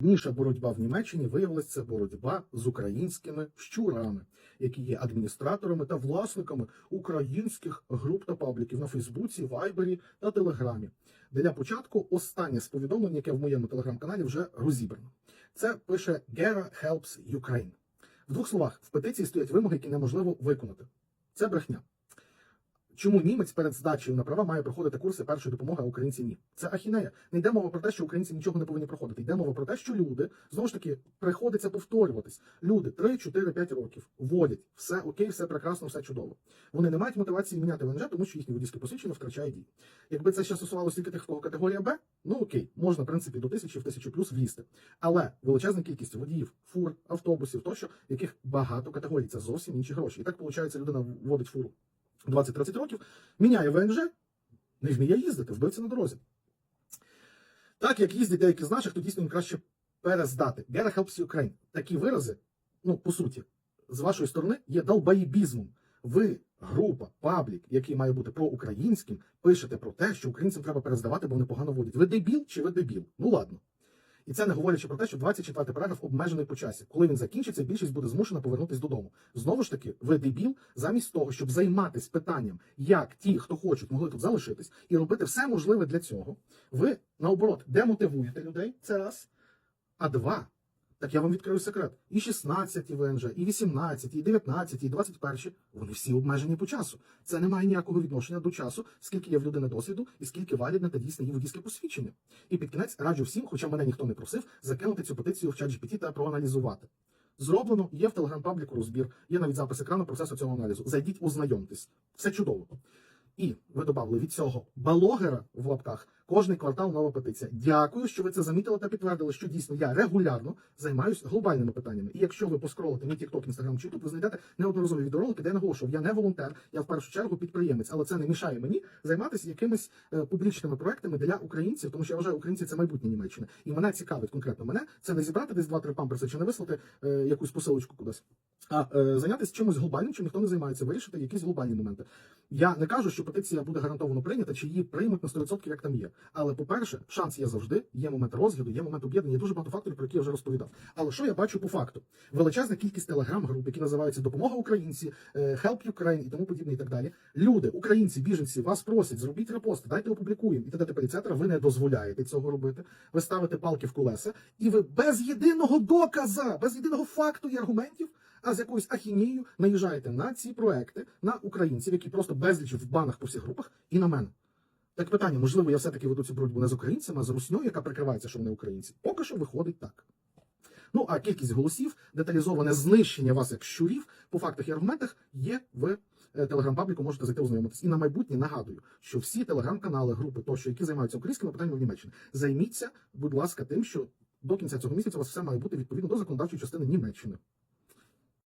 Ніша боротьба в Німеччині виявилася боротьба з українськими щурами, які є адміністраторами та власниками українських груп та пабліків на Фейсбуці, Вайбері та Телеграмі. Для початку останнє з повідомлень, яке в моєму телеграм-каналі вже розібрано. Це пише Gera Helps Ukraine. В двох словах, в петиції стоять вимоги, які неможливо виконати. Це брехня. Чому німець перед здачею на права має проходити курси першої допомоги, а українці ні? Це ахінея. Не йде мова про те, що українці нічого не повинні проходити. Йде мова про те, що люди знову ж таки приходиться повторюватись. Люди 3, 4, 5 років вводять все окей, все прекрасно, все чудово. Вони не мають мотивації міняти ВНЖ, тому що їхнє водійське посвідчення втрачає дії. Якби це ще стосувалося тільки тих, кого категорія Б, ну окей, можна в принципі до тисячі в тисячу плюс влізти. Але величезна кількість водіїв, фур, автобусів, тощо, яких багато категорій, це зовсім інші гроші. І так виходить, людина вводить фуру 20-30 років, міняє ВНЖ, не вміє їздити, вбивця на дорозі. Так як їздять деякі з наших, то дійсно їм краще перездати. Gera helps Ukraine. Такі вирази, ну, по суті, з вашої сторони є долбаїбізмом. Ви, група, паблік, який має бути проукраїнським, пишете про те, що українцям треба перездавати, бо вони погано водять. Ви дебіл чи ви дебіл? Ну ладно. І це не говорячи про те, що 24 параграф обмежений по часі. Коли він закінчиться, більшість буде змушена повернутися додому. Знову ж таки, ви дебіл, замість того, щоб займатися питанням, як ті, хто хочуть, могли тут залишитись, і робити все можливе для цього, ви наоборот демотивуєте людей. Це раз. А два. Так я вам відкрию секрет. І 16 ВНЖ, і 18, і 19, і 21, вони всі обмежені по часу. Це не має ніякого відношення до часу, скільки є в людини досвіду і скільки валідне та дійсне її водійське посвідчення. І під кінець раджу всім, хоча мене ніхто не просив, закинути цю петицію в чат GPT та проаналізувати. Зроблено, є в телеграм-пабліку розбір, є навіть запис екрану процесу цього аналізу. Зайдіть, ознайомтесь. Все чудово. І ви додали від цього балогера в лапках кожний квартал нова петиція. Дякую, що ви це замітили та підтвердили, що дійсно я регулярно займаюся глобальними питаннями. І якщо ви поскролите мій TikTok, Instagram чи YouTube, ви знайдете неодноразові відеоролики, де я наголошував, я не волонтер, я в першу чергу підприємець, але це не мішає мені займатися якимись е, публічними проектами для українців, тому що я вважаю, українці це майбутнє Німеччини. І мене цікавить конкретно мене. Це не зібрати десь два-три памперси чи не вислати е, якусь посилочку кудись, а е, зайнятися чимось глобальним, чим ніхто не займається, вирішити якісь глобальні моменти. Я не кажу, що петиція буде гарантовано прийнята, чи її приймуть на 100%, як там є. Але по-перше, шанс є завжди, є момент розгляду, є момент об'єднання, є дуже багато факторів, про які я вже розповідав. Але що я бачу по факту? Величезна кількість телеграм-груп, які називаються Допомога Українці, е, Help Ukraine і тому подібне, і так далі. Люди, українці, біженці, вас просять, зробіть репост, дайте опублікуємо і т.д. цетера. Ви не дозволяєте цього робити. Ви ставите палки в колеса, і ви без єдиного доказа, без єдиного факту і аргументів. А з якоюсь ахінією наїжджаєте на ці проекти, на українців, які просто безліч в банах по всіх групах, і на мене. Так питання, можливо, я все-таки веду цю боротьбу не з українцями, а з русньою, яка прикривається, що вони українці. Поки що виходить так. Ну а кількість голосів, деталізоване знищення вас як щурів по фактах і аргументах є в е, телеграм-пабліку, можете зайти ознайомитись. І на майбутнє нагадую, що всі телеграм-канали, групи тощо, які займаються українськими питаннями в Німеччині, займіться, будь ласка, тим, що до кінця цього місяця у вас все має бути відповідно до законодавчої частини Німеччини.